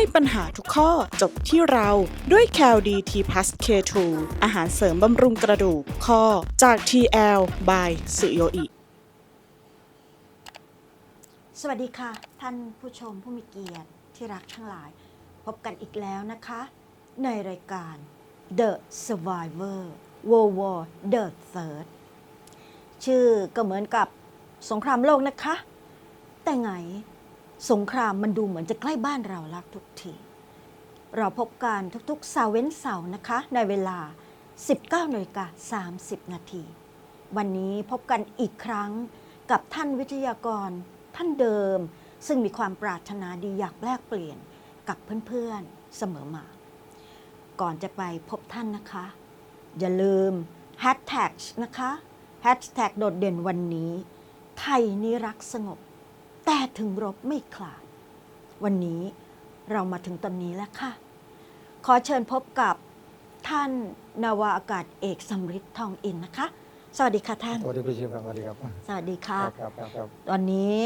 ให้ปัญหาทุกข้อจบที่เราด้วย c a l d t p l u s K2 อาหารเสริมบำรุงกระดูกข้อจาก TL by สุโยอิ สวัสดีค่ะ ท่านผู้ชมผู้มีเกียรติที่รักทั้งหลาย พบกันอีกแล้วนะคะ ในรายการ The Survivor World War The Third ชื่อก็เหมือนกับสงครามโลกนะคะ แต่ไง สงครามมันดูเหมือนจะใกล้บ้านเราลักทุกที เราพบกันทุกๆเสาร์เว้นเสาร์นะคะ ในเวลา 19นาฬิกา30 นาที วันนี้พบกันอีกครั้งกับท่านวิทยากรท่านเดิม ซึ่งมีความปรารถนาดีอยากแลกเปลี่ยนกับเพื่อนๆเสมอมา ก่อนจะไปพบท่านนะคะ อย่าลืมแฮชแท็กนะคะแฮชแท็กโดดเด่นวันนี้ ไทยนี้รักสงบ แต่ถึงรบไม่คลาด วันนี้เรามาถึงตอนนี้แล้วค่ะ ขอเชิญพบกับท่านนาวาอากาศเอกสำริดทองอินนะคะ สวัสดีค่ะท่าน สวัสดีพี่ชิมครับสวัสดีครับสวัสดีค่ะครับครับครับตอนนี้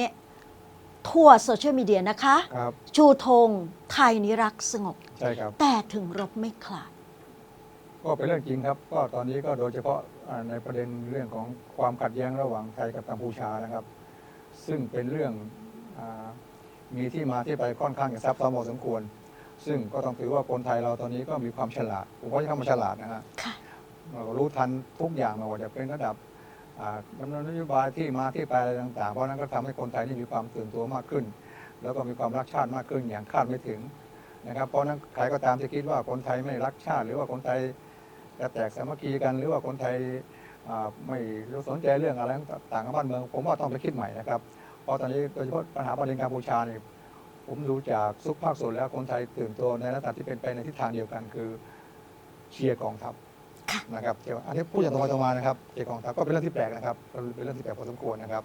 ทั่วโซเชียลมีเดียนะคะ ครับชูธงไทยนิรักสงบ ใช่ครับ แต่ถึงรบไม่คลาด ก็เป็นเรื่องจริงครับ ก็ตอนนี้ก็โดยเฉพาะอ่าในประเด็นเรื่องของความขัดแย้งระหว่างไทยกับกัมพูชานะครับ ซึ่งเป็นเรื่องอา มีที่มาที่ไปค่อนข้างจะซับซ้อนพอสมควร ซึ่งก็ต้องถือว่าคนไทยเราตอนนี้ก็มีความฉลาดผมว่าใช้คำว่าฉลาดนะฮะค่ะ เราก็รู้ทันทุกอย่างไมาว่าจะเป็นระดับอ่าดำเนินนโยบายที่มาที่ไปอะไรต่างๆ เพราะฉะนั้นก็ทำให้คนไทยนี่มีความตื่นตัวมากขึ้น แล้วก็มีความรักชาติมากขึ้นอย่างคาดไม่ถึงนะครับ เพราะฉะนั้นใครก็ตามที่คิดว่าคนไทยไม่รักชาติ หรือว่าคนไทยจะแตกสามัคคีกันหรือว่าคนไทยอ่าไม่สนใจเรื่องอะไรต่างๆของบ้านเมือง ผมว่าต้องไปคิดใหม่นะครับ เพราะตอนนี้โดยเฉพาะปัญหาประเด็นกัมพูชาเนี่ยผมดูจากทุกภาคส่วนแล้วคนไทยตื่นตัวในลักษณะที่เป็นไปในทิศทางเดียวกันคือเชียร์กองทัพค่ะนะครับเกี่ยวอันนี้พูดอย่างตรงไปตรงมานะครับเกี่ยวกับกองทัพก็เป็นเรื่องที่แปลกนะครับ เป็นเรื่องที่แปลกพอสมควรนะครับ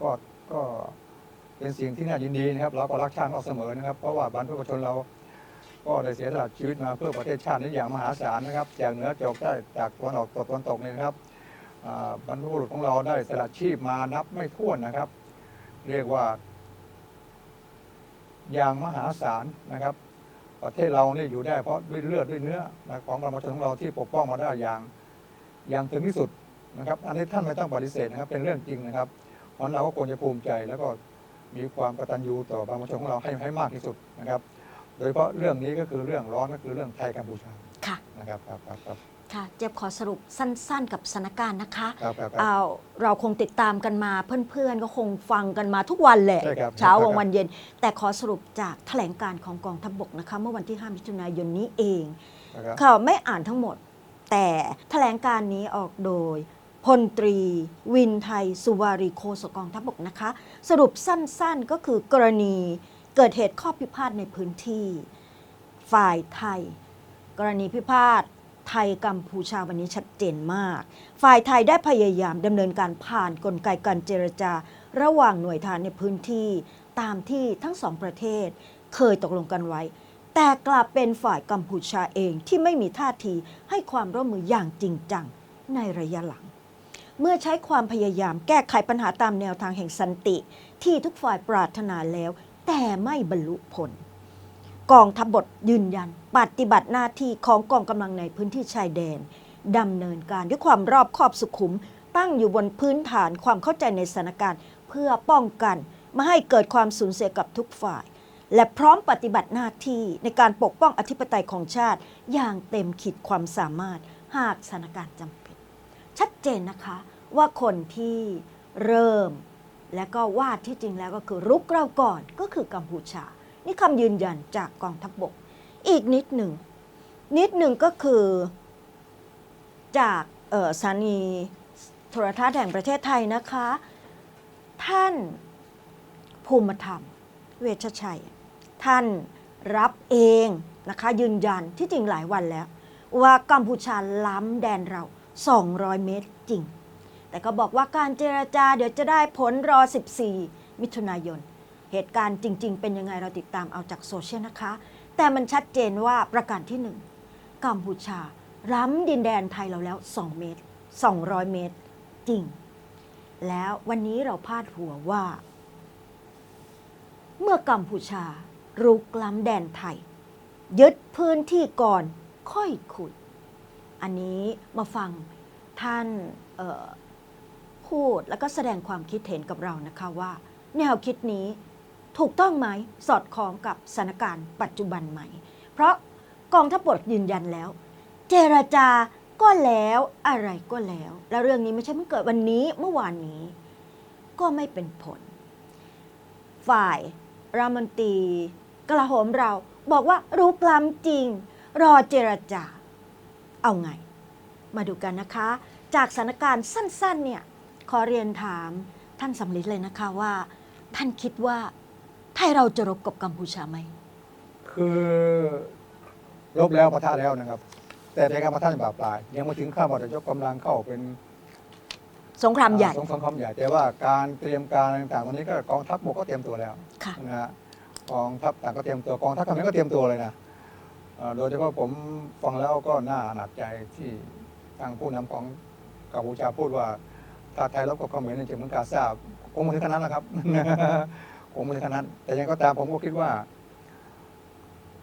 ก็ก็เป็นสิ่งที่น่ายินดีนะครับ เราก็รักชาติมากเสมอนะครับ เพราะว่าบรรพบุรุษชนเรา ก็ได้เสียสละชีวิตมาเพื่อประเทศชาตินี้อย่างมหาศาลนะครับ จากเหนือจอกใต้จากตะวันออกตกตะวันตกเนี่ยนะครับอ่าบรรพบุรุษของเราได้สละชีพมานับไม่ถ้วนนะครับ เรียกว่า อย่างมหาศาลนะครับ ประเทศเราเนี่ยอยู่ได้เพราะด้วยเลือดด้วยเนื้อนะของประชาชนของเราที่ปกป้องมาได้อย่างอย่างถึงที่สุดนะครับ อันนี้ท่านไม่ต้องปฏิเสธนะครับ เป็นเรื่องจริงนะครับเพราะฉะนั้นเราก็ควรจะภูมิใจ แล้วก็มีความกตัญญูต่อประชาชนของเราให้ให้มากที่สุดนะครับ โดยเฉพาะเรื่องนี้ก็คือเรื่องร้อนก็คือเรื่องไทยกัมพูชาค่ะนะครับครับครับ ครับค่ะเจ็บขอสรุปสั้นๆ กับสถานการณ์นะคะครับครับครับ เอาเราคงติดตามกันมาเพื่อนๆ ก็คงฟังกันมาทุกวันแหละ ใช่ครับเช้าใช่ครับวันวันเย็น แต่ขอสรุปจากแถลงการของกองทัพบกนะคะ เมื่อวันที่ 5 มิถุนายนนี้เอง นะครับ ค่ะไม่อ่านทั้งหมด แต่แถลงการนี้ออกโดยพลตรี วินไทย สุวารีโคศกองทัพบกนะคะ สรุปสั้นๆก็คือกรณีเกิดเหตุข้อพิพาทในพื้นที่ ฝ่ายไทย กรณีพิพาท ไทยกัมพูชาวันนี้ชัดเจนมาก ฝ่ายไทยได้พยายามดำเนินการผ่านกลไกการเจรจา ระหว่างหน่วยทารในพื้นที่ ตามที่ทั้งสองประเทศ เคยตกลงกันไว้ แต่กลับเป็นฝ่ายกัมพูชาเองที่ไม่มีท่าทีให้ความร่วมมืออย่างจริงจังในระยะหลัง เมื่อใช้ความพยายามแก้ไขปัญหาตามแนวทางแห่งสันติ ที่ทุกฝ่ายปรารถนาแล้ว แต่ไม่บรรลุผล กองทัพบกยืนยัน ปฏิบัติหน้าที่ของกองกำลังในพื้นที่ชายแดนดำเนินการด้วยความรอบคอบสุขุม ตั้งอยู่บนพื้นฐานความเข้าใจในสถานการณ์ เพื่อป้องกันไม่ให้เกิดความสูญเสียกับทุกฝ่าย และพร้อมปฏิบัติหน้าที่ในการปกป้องอธิปไตยของชาติ อย่างเต็มขีดความสามารถหากสถานการณ์จำเป็น ชัดเจนนะคะว่าคนที่เริ่ม และก็วาดที่จริงแล้วก็คือรุกเราก่อนก็คือกัมพูชา นี่คำยืนยันจากกองทัพบบก อีกนิดหนึ่ง นิดหนึ่งก็คือ จากสถานีโทรทัศน์แห่งประเทศไทยนะคะ ท่านภูมิธรรม เวชชัย ท่านรับเองนะคะยืนยันที่จริงหลายวันแล้ว ว่ากัมพูชาล้ำแดนเรา 200 เมตรจริง แต่ก็บอกว่าการเจรจาเดี๋ยวจะได้ผลรอ 14 มิถุนายน เหตุการณ์จริง ๆ เป็นยังไงเราติดตามเอาจากโซเชียลนะคะ แต่มันชัดเจนว่าประการที่หนึ่งกัมพูชาล้ำดินแดนไทยเราแล้ว 2 เมตร 200 เมตร จริง แล้ววันนี้เราพาดหัวว่า เมื่อกัมพูชารุกล้ำแดนไทย ยึดพื้นที่ก่อนค่อยคุย อันนี้มาฟังท่านพูดแล้วก็แสดงความคิดเห็นกับเรานะคะว่า แนวคิดนี้ ถูกต้องไหมสอดคล้องกับสถานการณ์ปัจจุบันไหม เพราะกองทัพบกยืนยันแล้ว เจรจาก็แล้วอะไรก็แล้ว แล้วเรื่องนี้ไม่ใช่เพิ่งเกิดวันนี้เมื่อวานนี้ ก็ไม่เป็นผล ฝ่ายรัฐมนตรีกลาโหมเราบอกว่ารู้กล้ำจริง รอเจรจา เอาไง มาดูกันนะคะ จากสถานการณ์สั้นๆเนี่ยขอเรียนถามท่านสำลิดเลยนะคะว่า ท่านคิดว่า ไทยเราจะรบกับกัมพูชาไหม คือลบแล้วปะทะแล้วนะครับ แต่ในการปะทะในแบบปลาย ยังไม่ถึงข้ามว่าจะยกกำลังเข้าเป็นสงครามใหญ่ สงครามใหญ่แต่ว่าการเตรียมการอะไรต่างๆตอนนี้ก็กองทัพบกก็เตรียมตัวแล้วค่ะนะฮะกองทัพต่างก็เตรียมตัวกองทัพเขมรก็เตรียมตัวเลยนะเอ่อโดยเฉพาะผมฟังแล้วก็น่าหนักใจที่ทางผู้นำของกัมพูชาพูดว่าถ้าไทยรบกับเขมรในเชิงเหมือนกาซาบคงไม่ถึงขนาดนั้นแหละครับ คงม่ถึงขนาดนั้น แต่ยังก็ตามผมก็คิดว่า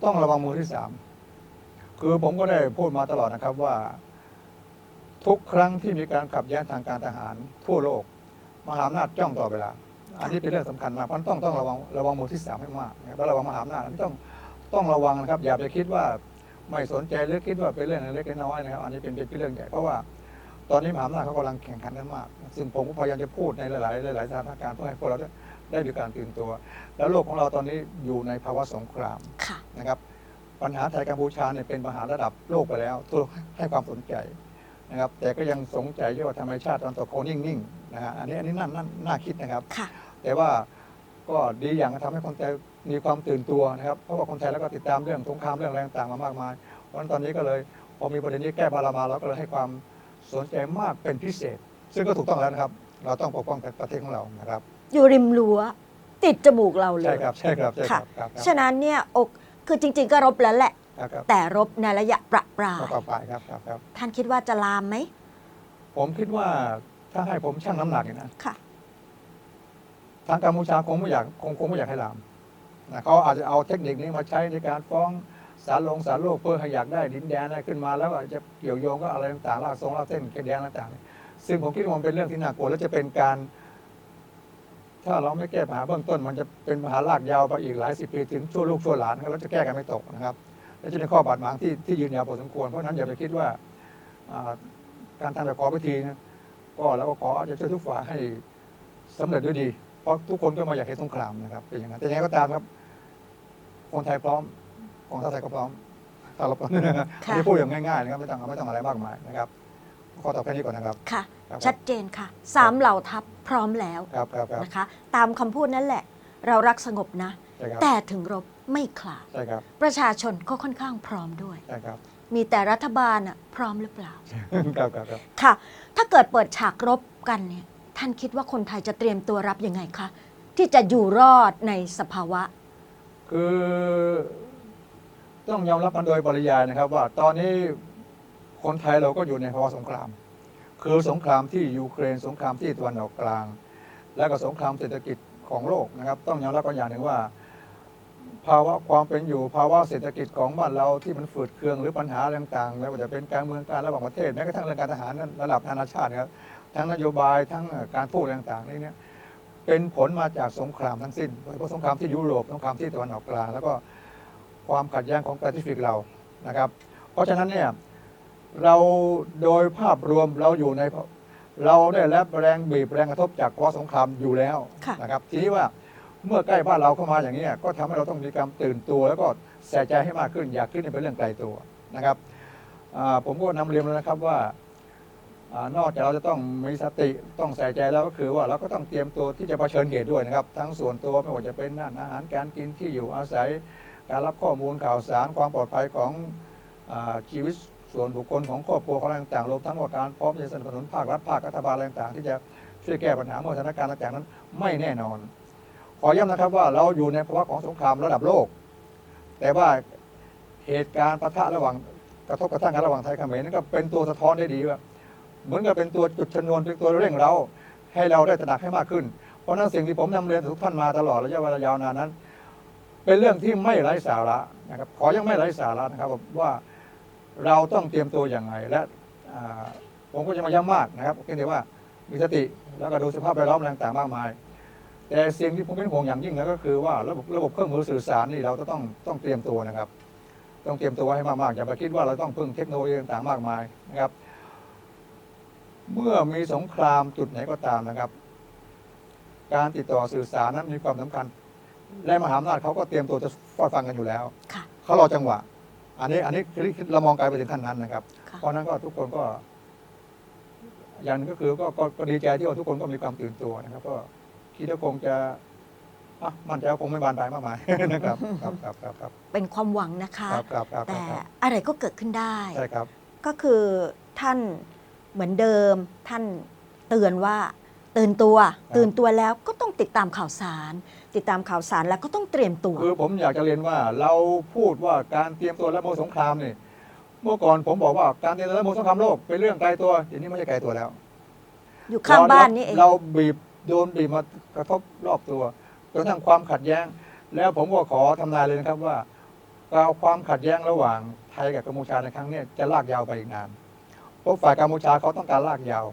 ต้องระวังมือที่สามคือผมก็ได้พูดมาตลอดนะครับว่า ทุกครั้งที่มีการขับแย้งทางการทหาร ทั่วโลกมหาอำนาจจ้องต่อเวลา อันนี้เป็นเรื่องสำคัญมากเพราะนั้นต้องต้องระวังระวังมือที่สามให้มากแล้วระวังมหาอำนาจอันนี้ต้องต้องระวังนะครับ อย่าไปคิดว่าไม่สนใจหรือคิดว่าเป็นเรื่องเล็กน้อยๆนะครับ อันนี้เป็นเป็นเรื่องใหญ่เพราะว่าตอนนี้มหาอำนาจเขากำลังแข่งขันกันมาก ซึ่งผมก็พยายามจะพูดในหลาย ๆ หลาย ๆ สถานการณ์เพื่อให้พวกเรา ได้ได้มีการตื่นตัว แล้วโลกของเราตอนนี้อยู่ในภาวะสงครามค่ะ นะครับปัญหาไทยกัมพูชาเนี่ยเป็นปัญหาระดับโลกไปแล้วทั่วโลกให้ความสนใจนะครับ แต่ก็ยังสงใจเรื่องว่าทำไมชาติตอนตกโคนิ่งๆนะฮะอันนี้อันนี้น่าน่าน่าคิดนะครับ ค่ะ แต่ว่าก็ดีอย่างทำให้คนไทยมีความตื่นตัวนะครับเพราะว่าคนไทยแล้วก็ติดตามเรื่องสงครามเรื่องอะไรต่างๆมามากมาย เพราะฉะนั้นตอนนี้ก็เลยพอมีประเด็นนี้แก้พารามาเราก็เลยให้ความสนใจมากเป็นพิเศษ ซึ่งก็ถูกต้องแล้วนะครับ เราต้องปกป้องประเทศของเรานะครับ อยู่ริมรั้วติดจมูกเราเลยใช่ครับใช่ครับใช่คค่ะรับครับครับฉะนั้นเนี่ยอกคือจริง ๆ ก็รบแล้วแหละ ครับครับแต่รบในระยะประปรายก็ต่อไปครับครับครับ ท่านคิดว่าจะลามไหมผมคิดว่าถ้าให้ผมชั่งน้ำหนักเนี่ยนะค่ะ ทางกัมพูชาคงไม่อยากคงคงไม่อยากให้ลามนะเขาอาจจะเอาเทคนิคนี้มาใช้ในการฟ้องสารลงสารโลกเพื่อให้อยากได้ดินแดนอะไรขึ้นมา แล้วอาจจะเกี่ยวโยงก็อะไรต่างๆลากทรงลากเส้นเกดแดนต่างๆซึ่งผมคิดว่ามันเป็นเรื่องที่น่ากลัวและจะเป็นการ ถ้าเราไม่แก้ปัญหาเบื้องต้น มันจะเป็นปัญหาลากยาวไปอีกหลายสิบปีถึงชั่วลูกชั่วหลานครับแล้วจะแก้กันไม่ตกนะครับและจะเป็นข้อบาดหมางที่ที่ยืนยาวพอสมควรเพราะนั้นอย่าไปคิดว่าอ่าการทำแบบขอพิธีนะก็แล้วก็ขอจะช่วยทุกฝ่ายให้สำเร็จด้วยดี เพราะทุกคนก็มาอยากเห็นสงครามนะครับเป็นอย่างนั้นแต่ยังไงก็ตามครับ คนไทยพร้อมของทัพไทยก็พร้อมถ้าเราอันนี้พูดอย่างง่ายๆนะครับไม่ต้องไม่ต้องอะไรมากมายนะครับขอตอบแค่นี้ก่อนนะครับค่ะ ครับชัดเจนค่ะสามเหล่าทัพพร้อมแล้วครับครับครับนะคะ ตามคำพูดนั่นแหละ เรารักสงบนะ ใช่ครับแต่ถึงรบไม่ขลาดใช่ครับประชาชนก็ค่อนข้างพร้อมด้วย ใช่ครับมีแต่รัฐบาลอะพร้อมหรือเปล่า ครับครับครับค่ะ ถ้าเกิดเปิดฉากรบกันเนี่ย ท่านคิดว่าคนไทยจะเตรียมตัวรับยังไงคะ ที่จะอยู่รอดในสภาวะ คือต้องยอมรับมันโดยปริยายนะครับ ว่าตอนนี้คนไทยเราก็อยู่ในภาวะสงคราม คือสงครามที่ยูเครน สงครามที่ตะวันออกกลาง และก็สงครามเศรษฐกิจของโลกนะครับ ต้องยอมรับกันอย่างหนึ่งว่า ภาวะความเป็นอยู่ภาวะเศรษฐกิจของบ้านเราที่มันฝืดเคืองหรือปัญหาต่างๆไม่ว่าจะเป็นการเมืองการระหว่างประเทศแม้กระทั่งเรื่องการทหารระดับนานาชาติครับทั้งนโยบายทั้งการพูดต่างๆนี่เนี่ยเป็นผลมาจากสงครามทั้งสิ้นโดยเฉพาะสงครามที่ยุโรปสงครามที่ตะวันออกกลางแล้วก็ความขัดแย้งของแปซิฟิกเรานะครับ เพราะฉะนั้นเนี่ย เราโดยภาพรวมเราอยู่ใน เราได้รับแรงบีบแรงกระทบจากภาวะสงครามอยู่แล้วค่ะ นะครับทีนี้ว่าเมื่อใกล้บ้านเราเข้ามาอย่างนี้ยก็ทำให้เราต้องมีการตื่นตัว แล้วก็ใส่ใจให้มากขึ้นอยากขึ้นเป็นเรื่องไกลตัวนะครับอ่าผมก็นำเรียนแล้วนะครับว่าอานอกจากเราจะต้องมีสติต้องใส่ใจแล้วก็คือว่าเราก็ต้องเตรียมตัวที่จะเผชิญเหตุด้วยนะครับ ทั้งส่วนตัวไม่ว่าจะเป็นด้านอาหารการกินที่อยู่อาศัย การรับข้อมูลข่าวสารความปลอดภัยของอาชีวิต ส่วนบุคคลของครอบครัวของอะไรต่างๆรวมทั้งว่าการพร้อมจะสนับสนุนภาครัฐภาครัฐบาลอะไรต่างๆที่จะช่วยแก้ปัญหาสถานการณ์ต่างๆนั้น ไม่แน่นอน ขอย้ำนะครับว่าเราอยู่ในภาวะของสงครามระดับโลก แต่ว่าเหตุการณ์ปะทะระหว่างกระทบกระทั่งกันระหว่างไทยเขมรนั่นก็เป็นตัวสะท้อนได้ดีว่าเหมือนกับเป็นตัวจุดชนวนเป็นตัวเร่งเราให้เราได้ตระหนักให้มากขึ้น เพราะนั้นสิ่งที่ผมนำเรียนทุกท่านมาตลอดระยะเวลายาวนานนั้น เป็นเรื่องที่ไม่ไร้สาระนะครับ ขอยังไม่ไร้สาระนะครับว่า เราต้องเตรียมตัวอย่างไรและอ่าผมก็จะมาย้ำมากนะครับเพียงแต่ว่ามีสติแล้วก็ดูสภาพแวดล้อมอะไรต่างๆมากมาย แต่สิ่งที่ผมเป็นห่วงอย่างยิ่งแล้วก็คือว่าระบบระบบเครื่องมือสื่อสารนี่เราก็ต้องต้องเตรียมตัวนะครับ ต้องเตรียมตัวให้มากๆอย่าไปคิดว่าเราต้องพึ่งเทคโนโลยีต่างๆมากมายนะครับ เมื่อมีสงครามจุดไหนก็ตามนะครับ การติดต่อสื่อสารนั้นมีความสำคัญ และมหาอำนาจเขาก็เตรียมตัวจะฟาดฟันกันอยู่แล้วค่ะเขารอจังหวะ อันนี้อันนี้คือเรามองไกลไปถึงขั้นนั้นนะครับค่ะเพราะฉะนั้นก็ทุกคนก็อย่างหนึงก็คือก็ก็ก็ดีใจที่ว่าทุกคนก็มีความตื่นตัวนะครับ ก็คิดว่าคงจะอะมั่นใจว่าคงไม่บานปลายมากมายนะครับครับครับครับครับเป็นความหวังนะคะครับครับครับแต่ครับอะไรก็เกิดขึ้นได้ใช่ครับ ก็คือท่านเหมือนเดิม ท่านเตือนว่า ตื่นตัวครับตื่นตัวแล้วก็ ต้องติดตามข่าวสาร ติดตามข่าวสารแล้วก็ต้องเตรียมตัว คือผมอยากจะเรียนว่าเราพูดว่าการเตรียมตัวรับมือสงครามนี่เมื่อก่อนผมบอกว่าการเตรียมตัวรับมือสงครามโลกเป็นเรื่องไกลตัวเดี๋ยวนี้ไม่ใช่ไกลตัวแล้วอยู่ข้างบ้านนี่เองเราบีบโดนบีบมากระทบรอบตัวจนทั้งความขัดแย้ง แล้วผมก็ขอทำนายเลยนะครับว่าการความขัดแย้งระหว่างไทยกับกัมพูชาในครั้งเนี้ยจะลากยาวไปอีกนานเพราะฝ่ายกัมพูชาเขาต้องการลากยาว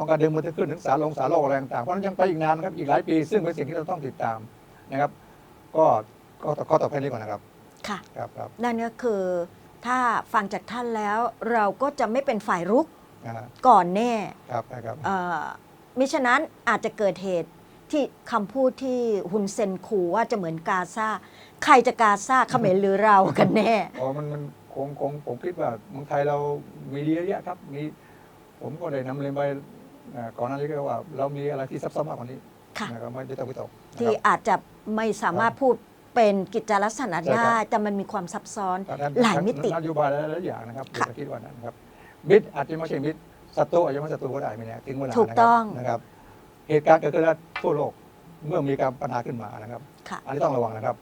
ต้องการดึงมันขึ้นถึงสารลงสารโลกอะไรต่างๆเพราะฉะนั้นยังไปอีกนานครับอีกหลายปี ซึ่งเป็นสิ่งที่เราต้องติดตามนะครับ ก็ก็ข้อต่อไปนี้ก่อนนะครับค่ะครับครับนั่นก็คือถ้าฟังจากท่านแล้วเราก็จะไม่เป็นฝ่ายรุกนะฮะก่อนแน่ครับครับเอ่อมิฉะนั้นอาจจะเกิดเหตุที่คำพูดที่ฮุนเซนขู่ว่าจะเหมือนกาซาใครจะกาซาเขมรหรือเรากันแน่ อ๋อมันมันคงคงผมคิดว่าเมืองไทยเรามีดีเยอะแยะครับมีผมก็ได้นำเรียนไป อ่าก่อนหน้านี้ก็ว่าเรามีอะไรที่ซับซ้อนมากกว่านี้ค่ะ นะครับไม่ได้ต้องไปตกนะที่ครับ อาจจะไม่สามารถพูดเป็นกิจลักษณะใช่ครับ ได้แต่มันมีความซับซ้อนดังนั้นหลายมิตินโยบายหลายๆอย่างนะครับค่ะผมคิดว่านั้นนะครับมิตรอาจจะไม่ใช่มิตรศัตรูอาจจะไม่ใช่ศัตรูก็ได้ไม่แน่ถึงเวลาถูกต้อง นะครับ เหตุการณ์เกิดขึ้นแล้วทั่วโลกเมื่อมีการปัญหาขึ้นมานะครับ ค่ะ อันนี้ต้องระวังนะครับ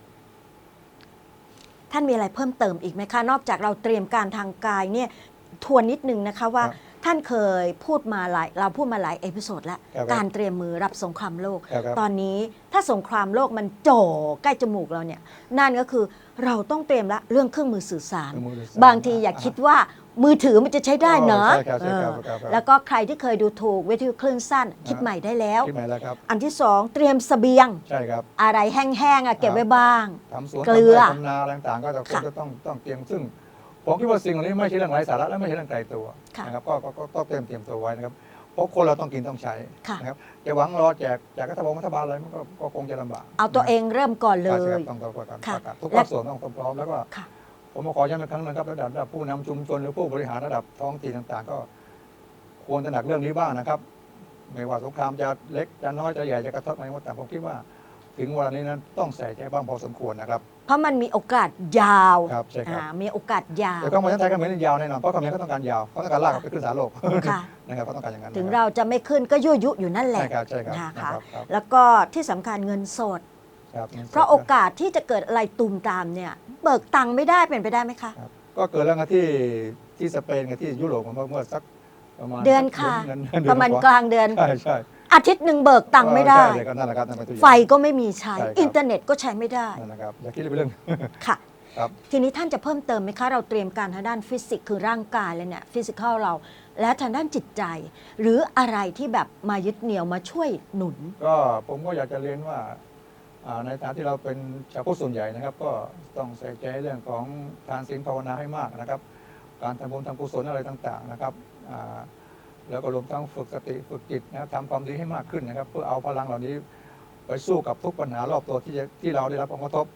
ท่านมีอะไรเพิ่มเติมอีกไหมคะ นอกจากเราเตรียมการทางกายเนี่ยทวนนิดนึงนะคะว่า ครับ ท่านเคยพูดมาหลายเราพูดมาหลายเอพิโซดแล้วครับการเตรียมมือรับสงครามโลก ครับครับตอนนี้ถ้าสงครามโลกมันจ่อใกล้จมูกเราเนี่ยนั่นก็คือเราต้องเตรียมละเรื่องเครื่องมือสื่อสาร เครื่องมือสื่อสารบางทีอย่าคิดว่ามือถือมันจะใช้ได้เนอะใช่ครับใช่ครับเออครับครับแล้วก็ใครที่เคยดูถูกวิทยุคลื่นสั้น คิดใหม่ได้แล้ว คิดใหม่แล้วครับ อันที่สองเตรียมเสบียง ใช่ครับ อะไรแห้งๆอะเก็บไว้บ้าง ทำสวนเกลือทำไร่ทำนาอะไรต่างๆก็จะค่ะจะต้องต้องเตรียมซึ่ง ผมคิดว่าสิ่งเหล่านี้ไม่ใช่เรื่องไร้สาระและไม่ใช่เรื่องไกลตัวค่ะนะครับก็ก็ก็ต้องเตรียมเตรียมตัวไว้นะครับเพราะคนเราต้องกินต้องใช้ค่ะ นะครับจะหวังรอแจกจากรัฐบาลรัฐบาลอะไรมันก็ก็คงจะลำบากเอาตัวเองเริ่มก่อนเลใช่คยรับต้องต้องประกาศค่ะประกาศทุกและ ภาคส่วนต้องพร้อมแล้วก็ ค่ะ ผมมาขอย้ำอีกครั้งนะครับระดับระดับผู้นำชุมชนหรือผู้บริหารระดับท้องถิ่นต่างๆ ก็ควรตระหนักเรื่องนี้บ้างนะครับ ไม่ว่าสงครามจะเล็กจะน้อยจะใหญ่จะกระทบอะไรก็ตามผมคิดว่า ถึงเวลานี้นั้นต้องใส่ใจบ้างพอสมควรนะครับ เพราะมันมีโอกาสยาวครับใช่ครับ อ่ามีโอกาสยาว แต่ก็มาไทยก็เหมือนยาวแน่นอนเพราะคำนี้ก็ต้องการยาวเขาต้องการลากไปขึ้นสารโลกค่ะ นะครับเขาต้องการอย่างนั้นถึงนะคเราบจะไม่ขึ้นก็ยั่วยุอยู่นั่นแหละ ใช่ครับใช่ครับนะนะคะ ครับครับแล้วก็ที่สำคัญเงินสด ครับเพราะโอกาสที่จะเกิดอะไรตูมตามเนี่ย เบิกตังค์ไม่ได้เป็นไปได้ไหมคะ ครับก็เกิดเรื่องที่ที่สเปนกับที่ยุโรปเมื่อเมื่อสักประมาณเดือนค่ะ เดือนประมาณกลางเดือน ใช่ใช่ อาทิตย์หนึ่งเบิกตังค์ไม่ได้ ใช่เลยก็นั่นแหละครับนั่นเป็นตัวอย่าง ไฟก็ไม่มีใช้ ใช่ครับ อินเทอร์เน็ตก็ใช้ไม่ได้นั่นนะครับอย่าคิดเป็นเรื่อง ค่ะ ครับ ทีนี้ท่านจะเพิ่มเติมไหมคะ เราเตรียมการทางด้านฟิสิกส์คือร่างกายเลยเนี่ยฟิสิกอลเรา และทางด้านจิตใจ หรืออะไรที่แบบมายึดเหนี่ยวมาช่วยหนุน ก็ผมก็อยากจะเรียนว่าอ่าในฐานะที่เราเป็นชาวพุทธส่วนใหญ่นะครับ ก็ต้องใส่ใจเรื่องของทานศีลภาวนาให้มากนะครับ การทำบุญทำกุศลอะไรต่างๆนะครับอ่า แล้วก็รวมทั้งฝึกสติฝึกจิตนะครับทำความดีให้มากขึ้นนะครับ เพื่อเอาพลังเหล่านี้ไปสู้กับทุกปัญหารอบตัวที่ที่เราได้รับผลกระทบ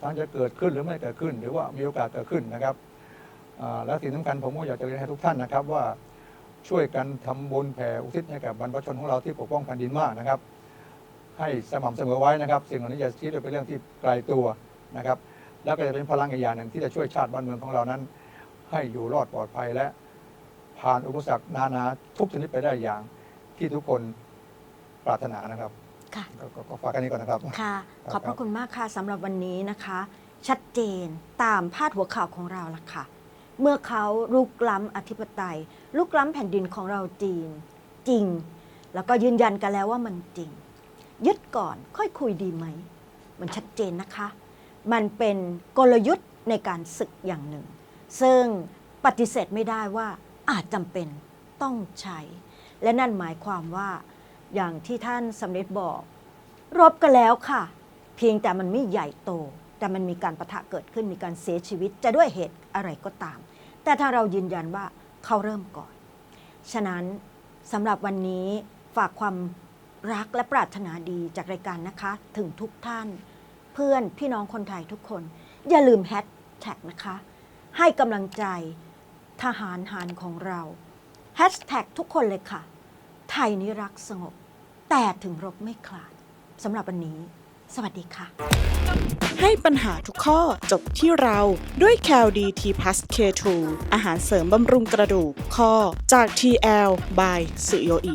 ทั้งจะเกิดขึ้นหรือไม่เกิดขึ้น หรือว่ามีโอกาสเกิดขึ้นนะครับและสิ่งสำคัญผมก็อยากจะเรียนให้ทุกท่านนะครับว่าช่วยกันทำบุญแผ่อุทิศให้กับบรรพชนของเราที่ปกป้องแผ่นดินมากนะครับ ให้สม่ำเสมอไว้นะครับ สิ่งเหล่านี้จะคิดเป็นเรื่องที่ไกลตัวนะครับ แล้วก็จะเป็นพลังอีกอย่างหนึ่งที่จะช่วยชาติบ้านเมืองของเรานั้น ให้อยู่รอดปลอดภัยและ ผ่านอุปสรรคนานาทุกชนิดไปได้อย่างที่ทุกคนปรารถนานะครับค่ะ ก็ก็ก็ฝากกันนี้ก่อนนะครับ ค่ะ ขอบพระคุณมากค่ะสำหรับวันนี้นะคะ ชัดเจนตามพาดหัวข่าวของเราละค่ะ เมื่อเขาลุกล้ำอธิปไตยลุกล้ำแผ่นดินของเราจีน จริง แล้วก็ยืนยันกันแล้วว่ามันจริง ยึดก่อนค่อยคุยดีไหม มันชัดเจนนะคะ มันเป็นกลยุทธ์ในการศึกอย่างหนึ่ง ซึ่งปฏิเสธไม่ได้ว่า อาจจำเป็นต้องใช้ และนั่นหมายความว่า อย่างที่ท่านสำเร็จบอก รบกันแล้วค่ะ เพียงแต่มันไม่ใหญ่โต แต่มันมีการประทะเกิดขึ้นมีการเสียชีวิตจะด้วยเหตุอะไรก็ตาม แต่ถ้าเรายืนยันว่าเขาเริ่มก่อน ฉะนั้นสำหรับวันนี้ฝากความรักและปรารถนาดีจากรายการนะคะ ถึงทุกท่าน เพื่อนพี่น้องคนไทยทุกคน อย่าลืมแฮชแท็กนะคะ ให้กำลังใจ ทหารหารของเราแฮชแท็กทุกคนเลยค่ะ ไทยนิรักสงบ แต่ถึงรบไม่คลาดสำหรับวันนี้ สวัสดีค่ะ ให้ปัญหาทุกข้อจบที่เราด้วยแคลดีทีพัสเคทูอาหารเสริมบำรุงกระดูกข้อจาก TL by สุโยอิ